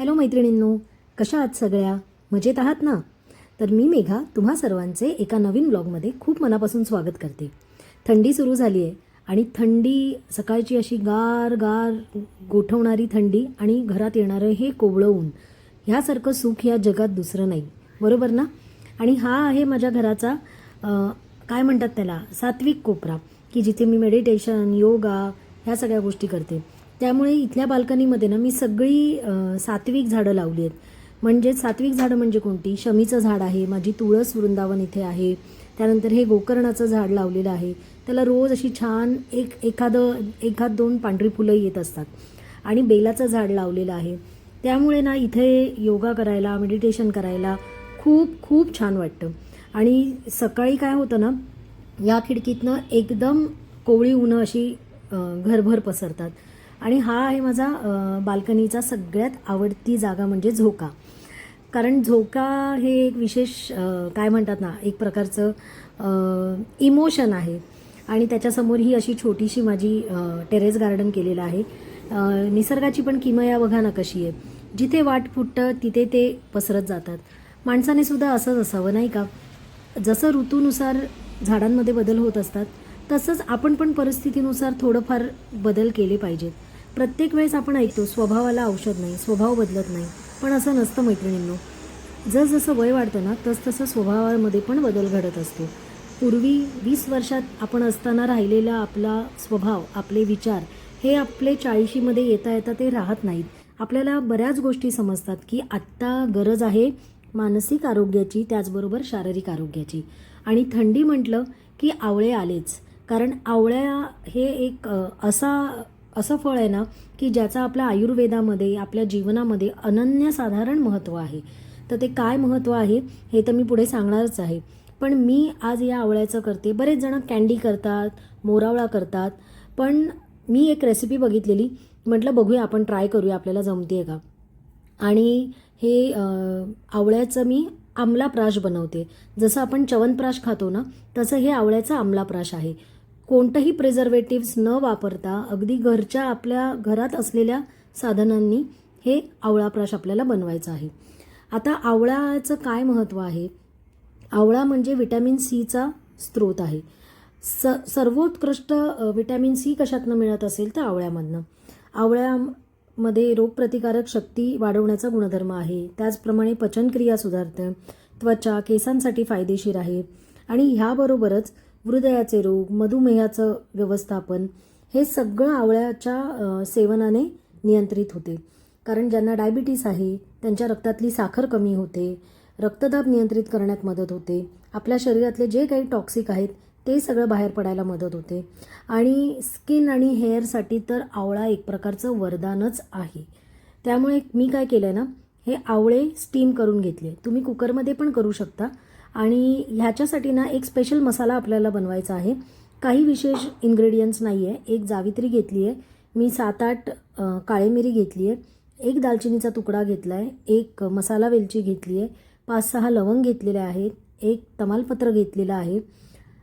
Hello मैत्रिणींनो कशा आहात सगळ्या? मजेत आहात ना? तर मी मेघा तुम्हा सर्वांचे एका नवीन ब्लॉगमध्ये खूप मनापासून स्वागत करते. थंडी सुरू झाली आहे आणि थंडी सकाळची अशी गार गार गोठवणारी थंडी आणि घरात येणारं हे कोवळं ऊन ह्यासारखं सुख या जगात दुसरं नाही. बरोबर ना? आणि हा आहे माझ्या घराचा काय म्हणतात त्याला? सात्विक कोपरा की जिथे मी मेडिटेशन योगा ह्या सगळ्या गोष्टी करते. त्यामुळे इथल्या बाल्कनीमध्ये ना मी सगळी सात्विक झाडं लावली आहेत. म्हणजे सात्विक झाडं म्हणजे कोणती? शमीचं झाड आहे माझी तुळस वृंदावन इथे आहे. त्यानंतर हे गोकर्णाचं झाड लावलेलं आहे. त्याला रोज अशी छान एक एखादं एखाद दोन पांढरी फुलं येत असतात. आणि बेलाचं झाड लावलेलं आहे. त्यामुळे ना इथे योगा करायला मेडिटेशन करायला खूप खूप छान वाटतं. आणि सकाळी काय होतं ना या खिडकीतनं एकदम कोवळी ऊन अशी घरभर पसरतात. आणि हा आहे माझा बाल्कनीचा सगळ्यात आवडती जागा म्हणजे झोका. कारण झोका हे एक विशेष काय म्हणतात ना एक प्रकारचं इमोशन आहे. आणि त्याच्यासमोर ही अशी छोटीशी माझी टेरेस गार्डन केलेलं आहे. निसर्गाची पण किमया बघा ना कशी आहे. जिथे वाट फुटतं तिथे ते पसरत जातात. माणसाने सुद्धा असंच असावं नाही का? जसं ऋतूनुसार झाडांमध्ये बदल होत असतात तसंच आपण पण परिस्थितीनुसार थोडंफार बदल केले पाहिजेत. प्रत्येक वेळेस आपण ऐकतो स्वभावाला औषध नाही स्वभाव बदलत नाही. पण असं नसतं मैत्रिणींनो. जसजसं वय वाढतं ना तसतसं स्वभावामध्ये पण बदल घडत असतो. पूर्वी वीस वर्षात आपण असताना राहिलेला आपला स्वभाव आपले विचार हे आपले चाळीशीमध्ये येता येता ते राहत नाहीत. आपल्याला बऱ्याच गोष्टी समजतात की आत्ता गरज आहे मानसिक आरोग्याची त्याचबरोबर शारीरिक आरोग्याची. आणि थंडी म्हटलं की आवळे आलेच. कारण आवळ्या हे एक असा असं फळ आहे ना की ज्याचा आपल्या आयुर्वेदामध्ये आपल्या जीवनामध्ये अनन्यसाधारण महत्त्व आहे. तर ते काय महत्त्व आहे हे तर मी पुढे सांगणारच आहे. पण मी आज या आवळ्याचं करते. बरेच जण कॅन्डी करतात मोरावळा करतात. पण मी एक रेसिपी बघितलेली. म्हटलं बघूया आपण ट्राय करूया आपल्याला जमते आहे का? आणि हे आवळ्याचं मी आमलाप्राश बनवते. जसं आपण च्यवनप्राश खातो ना तसं हे आवळ्याचं आमलाप्राश आहे. कोणतंही प्रिझर्वेटिव्स न वापरता अगदी घरच्या आपल्या घरात असलेल्या साधनांनी हे आवळाप्राश आपल्याला बनवायचं आहे. आता आवळाचं काय महत्त्व आहे? आवळा म्हणजे विटॅमिन सीचा स्रोत आहे. स सर्वोत्कृष्ट विटॅमिन सी कशातनं मिळत असेल तर आवळ्यामधनं. आवळ्यामध्ये रोगप्रतिकारक शक्ती वाढवण्याचा गुणधर्म आहे. त्याचप्रमाणे पचनक्रिया सुधारते त्वचा केसांसाठी फायदेशीर आहे. आणि ह्याबरोबरच हृदयाचे रोग मधुमेहाचं व्यवस्थापन हे सगळं आवळ्याच्या सेवनाने नियंत्रित होते. कारण ज्यांना डायबिटीस आहे त्यांच्या रक्तातली साखर कमी होते रक्तदाब नियंत्रित करण्यात मदत होते. आपल्या शरीरातले जे काही टॉक्सिक आहेत ते सगळं बाहेर पडायला मदत होते. आणि स्किन आणि हेअरसाठी तर आवळा एक प्रकारचं वरदानच आहे. त्यामुळे मी काय केलं आहे ना हे आवळे स्टीम करून घेतले. तुम्ही कुकरमध्ये पण करू शकता. आणि ह्याच्यासाठी ना एक स्पेशल मसाला आपल्याला बनवायचा आहे. काही विशेष इन्ग्रेडियंट्स नाही आहे एक जावित्री घेतली आहे मी सात आठ अ, काळे मिरी घेतली आहे एक दालचिनीचा तुकडा घेतला आहे एक मसाला वेलची घेतली आहे पाच सहा लवंग घेतलेले आहेत. एक तमालपत्र घेतलेलं आहे.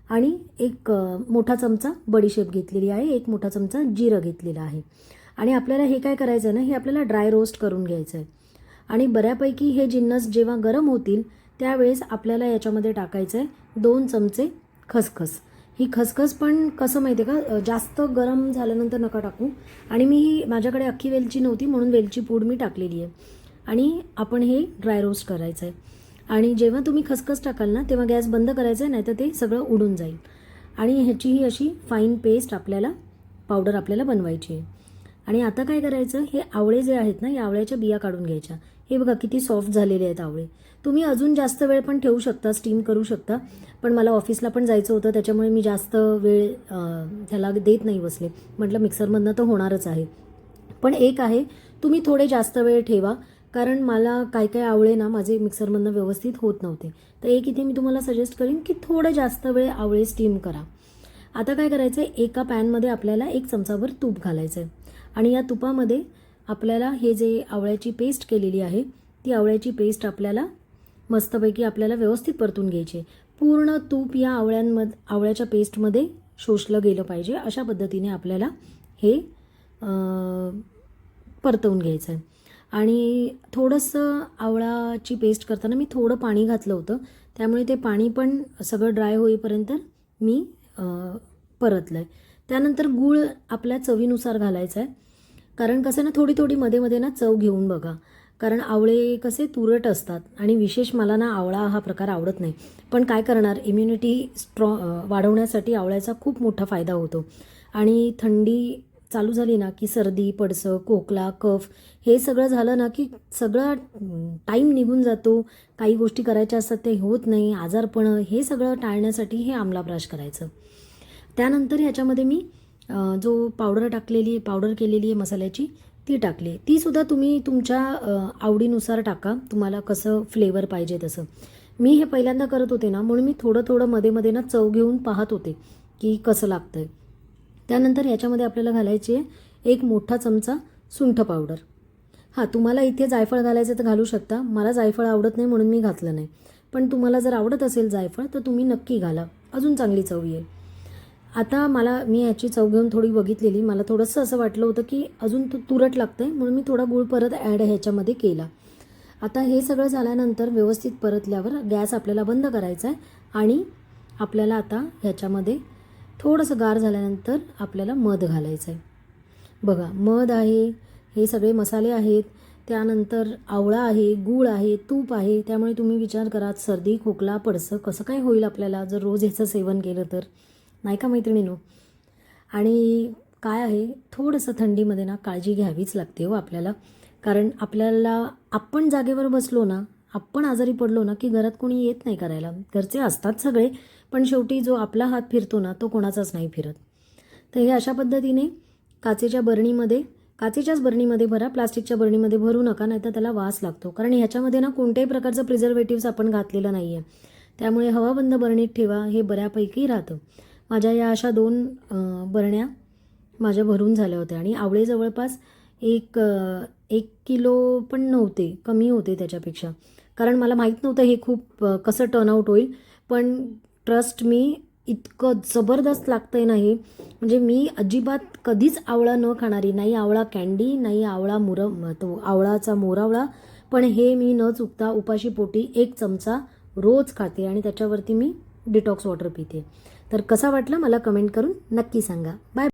आणि एक मोठा चमचा बडीशेप घेतलेली आहे. एक मोठा चमचा जिरं घेतलेला आहे. आणि आपल्याला हे काय करायचं आहे ना हे आपल्याला ड्राय रोस्ट करून घ्यायचं आहे आणि बऱ्यापैकी हे जिन्नस जेव्हा गरम होतील त्यावेळेस आपल्याला याच्यामध्ये टाकायचं आहे दोन चमचे खसखस. ही खसखस पण कसं माहिती आहे का जास्त गरम झाल्यानंतर नका टाकू. आणि मी ही माझ्याकडे अख्खी वेलची नव्हती म्हणून वेलची पूड मी टाकलेली आहे. आणि आपण हे ड्राय रोस्ट करायचं आहे आणि जेव्हा तुम्ही खसखस टाकाल ना तेव्हा गॅस बंद करायचा आहे नाहीतर ते सगळं उडून जाईल. आणि ह्याची ही अशी फाईन पेस्ट आपल्याला पावडर आपल्याला बनवायची आहे. आणि आता काय करायचं? हे आवळे जे आहेत ना या आवळ्याच्या बिया काढून घ्यायच्या. हे बघा किती सॉफ्ट झालेले आहेत आवळे. तुम्ही अजून जास्त वेळ पण ठेवू शकता स्टीम करू शकता. पण मला ऑफिसला पण जायचं होतं त्याच्यामुळे मी जास्त वेळ त्याला ह्याला देत नाही बसले. म्हटलं मिक्सरमधनं तर होणारच आहे. पण एक आहे तुम्ही थोडे जास्त वेळ ठेवा कारण मला काय काय आवळे ना माझे मिक्सरमधनं व्यवस्थित होत नव्हते. तर एक इथे मी तुम्हाला सजेस्ट करीन की थोडं जास्त वेळ आवळे स्टीम करा. आता काय करायचं आहे एका पॅनमध्ये आपल्याला एक चमचाभर तूप घालायचं आहे आणि या तुपामध्ये आपल्याला हे जे आवळ्याची पेस्ट केलेली आहे ती आवळ्याची पेस्ट आपल्याला मस्तपैकी आपल्याला व्यवस्थित परतून घ्यायची आहे. पूर्ण तूप या आवळ्यांम आवळ्याच्या पेस्टमध्ये शोषलं गेलं पाहिजे अशा पद्धतीने आपल्याला हे परतवून घ्यायचं आहे. आणि थोडंसं आवळाची पेस्ट करताना मी थोडं पाणी घातलं होतं त्यामुळे ते पाणी पण सगळं ड्राय होईपर्यंत मी परतलं आहे त्यानंतर गूळ आपल्या चवीनुसार घालायचा आहे. कारण कसं ना थोडी थोडी मध्ये मध्ये ना चव घेऊन बघा. कारण आवळे कसे तुरट असतात आणि विशेष मला ना आवळा हा प्रकार आवडत नाही. पण काय करणार इम्युनिटी स्ट्रॉ वाढवण्यासाठी आवळ्याचा खूप मोठा फायदा होतो. आणि थंडी चालू झाली ना की सर्दी पडसं खोकला कफ हे सगळं झालं ना की सगळं टाईम निघून जातो. काही गोष्टी करायच्या असतात ते होत नाही. आजारपणं हे सगळं टाळण्यासाठी हे आमलाब्राश करायचं. त्यानंतर ह्याच्यामध्ये मी जो पावडर टाकलेली पावडर केलेली आहे मसाल्याची ती टाकली आहे. तीसुद्धा तुम्ही तुमच्या आवडीनुसार टाका. तुम्हाला कसं फ्लेवर पाहिजे तसं. मी हे पहिल्यांदा करत होते ना म्हणून मी थोडं थोडं मध्ये मध्ये ना चव घेऊन पाहत होते की कसं लागतं आहे त्यानंतर याच्यामध्ये आपल्याला घालायची आहे एक मोठा चमचा सुंठ पावडर हां तुम्हाला इथे जायफळ घालायचं तर घालू शकता. मला जायफळ आवडत नाही म्हणून मी घातलं नाही. पण तुम्हाला जर आवडत असेल जायफळ तर तुम्ही नक्की घाला. अजून चांगली चव येईल. आता मला मी याची चव घेऊन थोडी बघितलेली. मला थोडंसं असं वाटलं होतं की अजून तु तुरट लागतं आहे म्हणून मी थोडा गूळ परत ॲड ह्याच्यामध्ये केला. आता हे सगळं झाल्यानंतर व्यवस्थित परतल्यावर गॅस आपल्याला बंद करायचा आहे आणि आपल्याला आता ह्याच्यामध्ये थोडंसं गार झाल्यानंतर आपल्याला मध घालायचं आहे बघा मध आहे हे सगळे मसाले आहेत त्यानंतर आवळा आहे गूळ आहे तूप आहे त्यामुळे तुम्ही विचार करा सर्दी खोकला पडसं कसं काय होईल आपल्याला जर रोज ह्याचं सेवन केलं तर. नाही का मैत्रिणीनो? आणि काय आहे थोडंसं थंडीमध्ये ना काळजी घ्यावीच लागते हो आपल्याला. कारण आपल्याला आपण जागेवर बसलो ना आपण आजारी पडलो ना की घरात कोणी येत नाही करायला. घरचे असतात सगळे पण शेवटी जो आपला हात फिरतो ना तो कोणाचाच नाही फिरत. तर हे अशा पद्धतीने काचेच्या बरणीमध्ये काचेच्याच बरणीमध्ये भरा प्लास्टिकच्या बरणीमध्ये भरू नका नाही तर त्याला वास लागतो. कारण ह्याच्यामध्ये ना कोणत्याही प्रकारचं प्रिझर्वेटिव्हज आपण घातलेलं नाही आहे त्यामुळे हवाबंद बरणीत ठेवा हे बऱ्यापैकी राहतं. माझ्या या अशा दोन बरण्या माझ्या भरून झाल्या होत्या आणि आवळे जवळपास एक एक किलो पण नव्हते कमी होते त्याच्यापेक्षा. कारण मला माहीत नव्हतं हे खूप कसं टर्नआउट होईल. पण ट्रस्ट मी इतकं जबरदस्त लागतं आहे नाही म्हणजे मी अजिबात कधीच आवळा न खाणारी नाही आवळा कॅन्डी नाही आवळा मुर तो आवळाचा मोरावळा पण हे मी न चुकता उपाशी पोटी एक चमचा रोज खाते आणि त्याच्यावरती मी डिटॉक्स वॉटर पिते. तर कसा वाटला मला कमेंट करून नक्की सांगा. बाय.